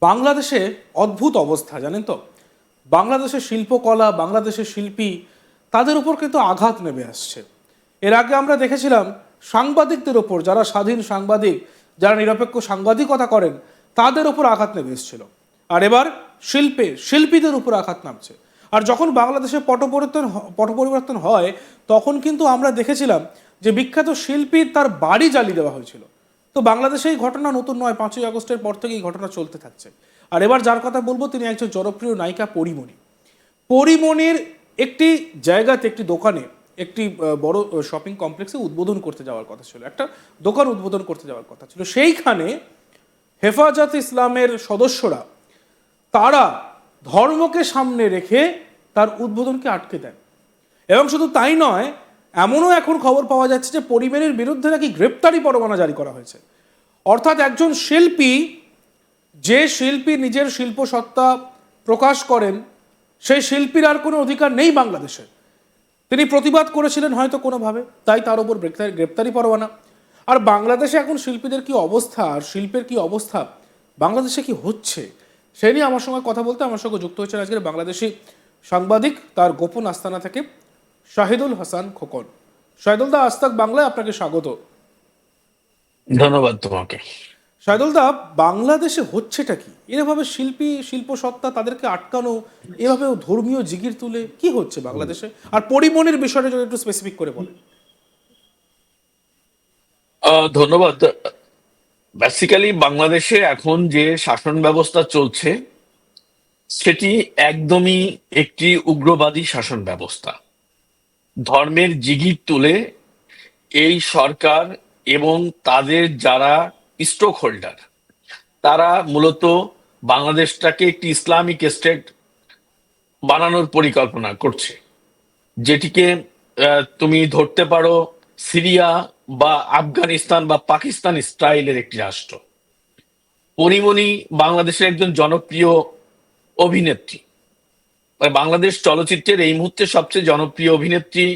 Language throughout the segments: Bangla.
বাংলাদেশে অদ্ভুত অবস্থা, জানেন তো? বাংলাদেশের শিল্পকলা, বাংলাদেশের শিল্পী, তাদের উপর কিন্তু আঘাত নেমে আসছে। এর আগে আমরা দেখেছিলাম সাংবাদিকদের ওপর যারা স্বাধীন সাংবাদিক, যারা নিরপেক্ষ সাংবাদিকতা করেন, তাদের উপর আঘাত নেমে এসেছিল। আর এবার শিল্পে, শিল্পীদের উপর আঘাত নামছে। আর যখন বাংলাদেশে পট পরিবর্তন পট পরিবর্তন হয়, তখন কিন্তু আমরা দেখেছিলাম যে বিখ্যাত শিল্পীর তার বাড়ি জ্বালিয়ে দেওয়া হয়েছিল। তো বাংলাদেশে এই ঘটনা নতুন নয়, পাঁচই আগস্টের পর থেকে এই ঘটনা চলতে থাকছে। আর এবার যার কথা বলব, তিনি একজন জনপ্রিয় নায়িকা পরিমণি। পরিমণির একটি জায়গাতে, একটি দোকানে, একটি বড় শপিং কমপ্লেক্সে উদ্বোধন করতে যাওয়ার কথা ছিল। একটা দোকান উদ্বোধন করতে যাওয়ার কথা ছিল। সেইখানে হেফাজত ইসলামের সদস্যরা, তারা ধর্মকে সামনে রেখে তার উদ্বোধনকে আটকে দেন। এবং শুধু তাই নয় এমনও এখন খবর পাওয়া যাচ্ছে যে পরিবারের বিরুদ্ধে নাকি গ্রেপ্তারি পরোয়ানা জারি করা হয়েছে। অর্থাৎ একজন শিল্পী, যে শিল্পী নিজের শিল্প সত্তা প্রকাশ করেন, সেই শিল্পীর আর কোনো অধিকার নেই বাংলাদেশে। তিনি প্রতিবাদ করেছিলেন হয়তো কোনোভাবে, তাই তার উপর গ্রেপ্তারি পরোয়ানা। আর বাংলাদেশে এখন শিল্পীদের কি অবস্থা, আর শিল্পের কি অবস্থা, বাংলাদেশে কি হচ্ছে, সে নিয়ে আমার সঙ্গে কথা বলতে আমার সঙ্গে যুক্ত হয়েছেন আজকের বাংলাদেশি সাংবাদিক, তার গোপন আস্তানা থেকে শাহিদুল হাসান খোকন। শাহিদুল দা আস্তাক বাংলায় আপনাকে স্বাগত। ধন্যবাদ তোমাকে। শাহিদুল দা বাংলাদেশে হচ্ছেটা কি? এভাবে শিল্পী শিল্প সত্তা তাদেরকে আটকানো এভাবে ধর্মীয় জিগির তুলে কি হচ্ছে বাংলাদেশে? আর পরিমণির বিষয়টা যদি একটু স্পেসিফিক করে বলেন। ধন্যবাদ। বেসিক্যালি বাংলাদেশে এখন যে শাসন ব্যবস্থা চলছে সেটি একদমই একটি উগ্রবাদী শাসন ব্যবস্থা। ধর্মের জিগির তুলে এই সরকার এবং তাদের যারা স্টোক হোল্ডার তারা মূলত বাংলাদেশটাকে একটি ইসলামিক স্টেট বানানোর পরিকল্পনা করছে। যেটিকে তুমি ধরতে পারো সিরিয়া বা আফগানিস্তান বা পাকিস্তান স্টাইলের একটি রাষ্ট্র। পরিমণি বাংলাদেশের একজন জনপ্রিয় অভিনেত্রী। বাংলাদেশ চলচ্চিত্রের এই মুহূর্তে সবচেয়ে জনপ্রিয় অভিনেত্রী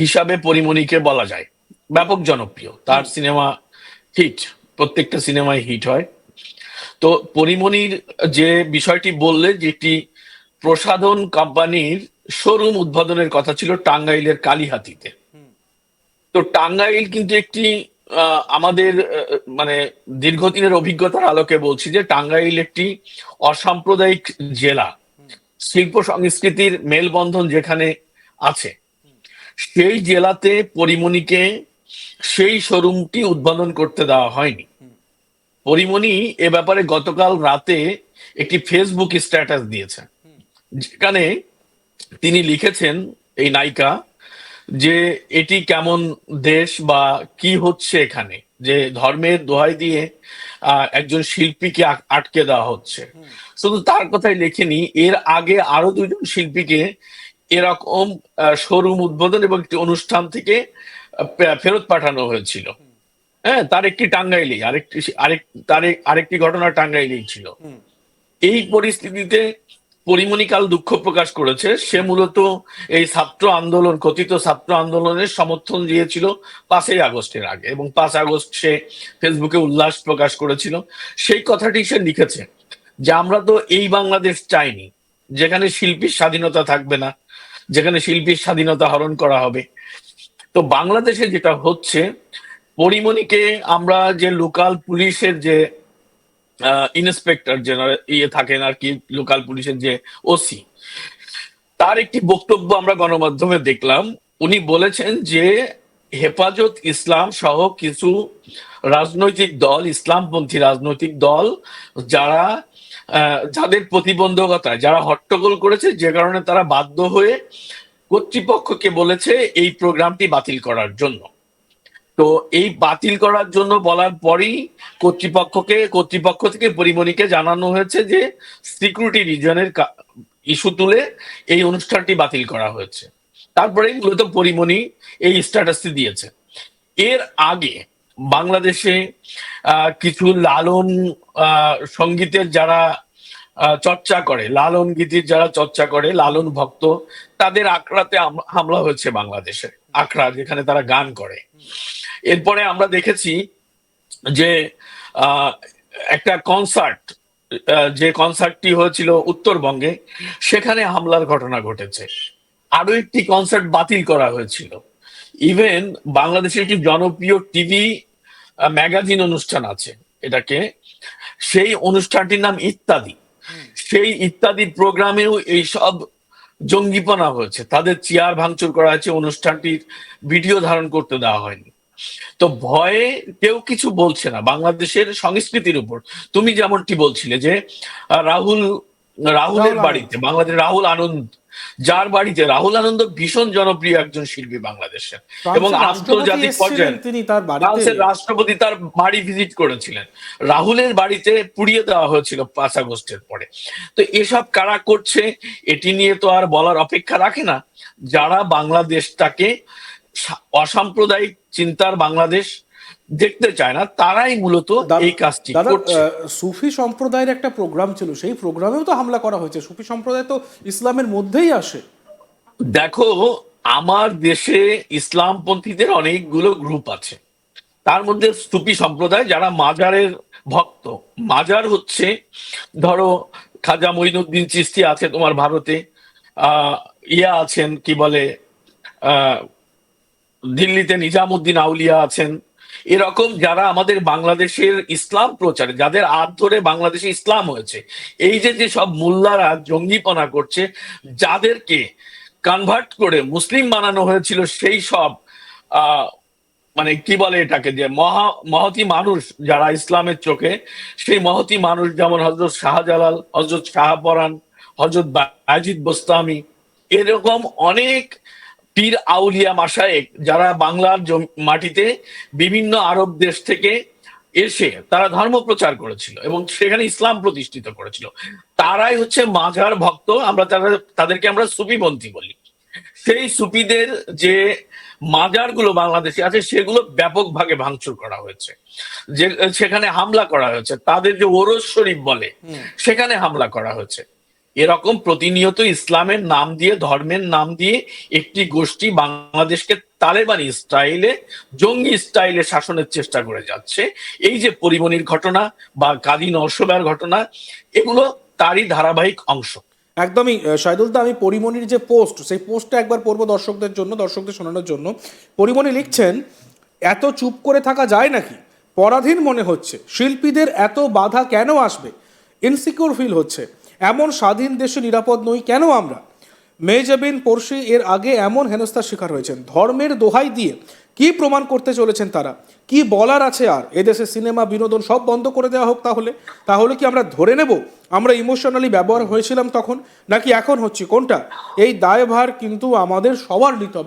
হিসাবে পরিমণিকে বলা যায়। ব্যাপক জনপ্রিয়। তার সিনেমা হিট, প্রত্যেকটা সিনেমায় হিট হয়। তো পরিমণির যে বিষয়টি বললে, যে একটি প্রসাধন কোম্পানির শোরুম উদ্বোধনের কথা ছিল টাঙ্গাইলের কালীহাতিতে। তো টাঙ্গাইল কিন্তু একটি আমাদের মানে দীর্ঘদিনের অভিজ্ঞতার আলোকে বলছি যে টাঙ্গাইল একটি অসাম্প্রদায়িক জেলা। শিল্প সংস্কৃতির মেলবন্ধন যেখানে আছে, সেই জেলাতে পরিমণিকে সেই শোরুমটি উদ্বোধন করতে দেওয়া হয়নি। পরিমণি এ ব্যাপারে গতকাল রাতে একটি ফেসবুক স্ট্যাটাস দিয়েছে, যেখানে তিনি লিখেছেন, এই নায়িকা, যে এটি কেমন দেশ বা কি হচ্ছে এখানে। যে ধর্মের দোহাই দিয়ে একজন শিল্পীকে আটকে দেওয়া হচ্ছে। শুধু তার কথাই লেখেনি এর আগে আরও দুজন শিল্পীকে এরকম শোরুম উদ্বোধন এবং একটি অনুষ্ঠান থেকে ফেরত পাঠানো হয়েছিল। হ্যাঁ তার একটি টাঙ্গাইলি আরেকটি আরেক তার আরেকটি ঘটনা টাঙ্গাইলেই ছিল। এই পরিস্থিতিতে পরিমণিকাল দুঃখ প্রকাশ করেছে। সে মূলত এই ছাত্র আন্দোলন, কথিত ছাত্র আন্দোলনের সমর্থন দিয়েছিল পাঁচই আগস্টের আগে এবং পাঁচ আগস্ট সে ফেসবুকে উল্লাস প্রকাশ করেছিল। সেই কথাটি সে লিখেছে যে, আমরা তো এই বাংলাদেশ চাইনি, যেখানে শিল্পীর স্বাধীনতা থাকবে না, যেখানে শিল্পীর স্বাধীনতা হরণ করা হবে। তো বাংলাদেশে যেটা হচ্ছে, পরিমণিকে আমরা যে লোকাল পুলিশের যে ইন্সপেক্টর জেনারেল ইয়ে থাকেন আর কি লোকাল পুলিশের যে ওসি তার একটি বক্তব্য আমরা গণমাধ্যমে দেখলাম। উনি বলেছেন যে, হেফাজত ইসলাম সহ কিছু রাজনৈতিক দল, ইসলামপন্থী রাজনৈতিক দল, যারা যাদের প্রতিবন্ধকতা, যারা হট্টগোল করেছে, যে কারণে তারা বাধ্য হয়ে কর্তৃপক্ষকে বলেছে এই প্রোগ্রামটি বাতিল করার জন্য। তো এই বাতিল করার জন্য বলার পরেই কর্তৃপক্ষকে, কর্তৃপক্ষ থেকে পরিমণিকে জানানো হয়েছে যে সিকিউরিটি রিজনের ইস্যু তুলে এই অনুষ্ঠানটি বাতিল করা হয়েছে। তারপরে মূলত পরিমণি এই স্ট্যাটাসটি দিয়েছে। এর আগে বাংলাদেশে কিছু লালন সঙ্গীতের যারা চর্চা করে, লালন গীতির যারা চর্চা করে, লালন ভক্ত, তাদের আখড়াতে হাম- হামলা হয়েছে বাংলাদেশে। আখড়া যেখানে তারা গান করে। এরপরে আমরা দেখেছি যে একটা কনসার্ট যে কনসার্টটি হয়েছিল উত্তরবঙ্গে সেখানে হামলার ঘটনা ঘটেছে। আরও একটি কনসার্ট বাতিল করা হয়েছিল। ইভেন বাংলাদেশের একটি জনপ্রিয় টিভি ম্যাগাজিন অনুষ্ঠান আছে এটাকে। সেই অনুষ্ঠানটির নাম ইত্যাদি। সেই ইত্যাদি প্রোগ্রামেও এইসব জঙ্গিপনা হয়েছে। তাদের চেয়ার ভাঙচুর করা হয়েছে অনুষ্ঠানটির ভিডিও ধারণ করতে দেওয়া হয়নি। তো ভয়ে কেউ কিছু বলছে না বাংলাদেশের সংস্কৃতির উপর। তুমি যেমনটি বলছিলে যে রাহুল রাহুলের বাড়িতে বাংলাদেশ রাহুল আনন্দ যার বাড়িতে রাহুল আনন্দ ভীষণ জনপ্রিয় একজন শিল্পী বাংলাদেশের। এবং আন্তর্জাতিক পর্যায়ে তিনি তার ফ্রান্সের রাষ্ট্রপতি তার বাড়ি ভিজিট করেছিলেন। রাহুলের বাড়িতে পুড়িয়ে দেওয়া হয়েছিল পাঁচ আগস্টের পরে। তো এসব কারা করছে এটি নিয়ে তো আর বলার অপেক্ষা রাখে না। যারা বাংলাদেশটাকে অসাম্প্রদায়িক চিন্তার বাংলাদেশ দেখতে চায় না তারাই মূলত এই কাজটি করছে। সুফি সম্প্রদায়ের একটা প্রোগ্রাম ছিল সেই প্রোগ্রামেও তো হামলা করা হয়েছে। সুফি সম্প্রদায় তো ইসলামের মধ্যেই আসে। দেখো আমার দেশে ইসলামপন্থীদের অনেকগুলো গ্রুপ আছে। তার মধ্যে সুফি সম্প্রদায় যারা মাজারের ভক্ত। মাজার হচ্ছে ধরো খাজা মঈনুদ্দিন চিস্তি আছে তোমার ভারতে আহ ইয়া আছেন কি বলে আহ দিল্লিতে নিজামুদ্দিন আউলিয়া আছেন এরকম যারা আমাদের বাংলাদেশের ইসলাম প্রচারে, যাদের হাত ধরে বাংলাদেশে ইসলাম হয়েছে, এই যে যে সব মোল্লারা জঙ্গিপনা করছে, যাদেরকে কনভার্ট করে মুসলিম বানানো হয়েছিল সেই সব মানে কি বলে এটাকে যে মহা, মহতি মানুষ যারা ইসলামের চোখে, সেই মহতি মানুষ যেমন হজরত শাহজালাল হজরত শাহপরান হজরত বাজিদ বোস্তামি, এরকম অনেক পীর আউলিয়া মাসায়েক যারা বাংলার মাটিতে বিভিন্ন আরব দেশ থেকে এসে তারা ধর্ম প্রচার করেছিল এবং সেখানে ইসলাম প্রতিষ্ঠিত করেছিল। তারাই হচ্ছে মাঝার ভক্ত আমরা তারা তাদেরকে আমরা সুফিপন্থী বলি। সেই সুফিদের যে মাজারগুলো বাংলাদেশে আছে সেগুলো ব্যাপক ভাগে ভাঙচুর করা হয়েছে। যে সেখানে হামলা করা হয়েছে। তাদের যে ওরস শরীফ বলে সেখানে হামলা করা হয়েছে। এরকম প্রতিনিয়ত ইসলামের নাম দিয়ে, ধর্মের নাম দিয়ে একটি গোষ্ঠী বাংলাদেশকে তালেবানি স্টাইলে, জঙ্গি স্টাইলে শাসনের চেষ্টা করে যাচ্ছে। এই যে পরিমণির ঘটনা বা কাজী নরসবের ঘটনা, এগুলো তারই ধারাবাহিক অংশ। একদমই দা, আমি পরিমণির যে পোস্ট, সেই পোস্টটা একবার পড়ব দর্শকদের জন্য, দর্শকদের শোনানোর জন্য। পরিমণি লিখছেন, এত চুপ করে থাকা যায় নাকি? পরাধীন মনে হচ্ছে। শিল্পীদের এত বাধা কেন আসবে? ইনসিকিউর ফিল হচ্ছে। এমন স্বাধীন দেশে নিরাপদ নই কেন আমরা? মেজাবিন পড়শি এর আগে এমন হেনস্থার শিকার হয়েছেন। ধর্মের দোহাই দিয়ে কি প্রমাণ করতে চলেছেন তারা? কি বলার আছে আর? এদেশে সিনেমা, বিনোদন সব বন্ধ করে দেওয়া হোক তাহলে? তাহলে কি আমরা ধরে নেব? আমরা ইমোশনালি ব্যবহার হয়েছিলাম তখন? নাকি এখন হচ্ছে? কোনটা? এই দায়ভার কিন্তু আমাদের সবার নিতে হবে।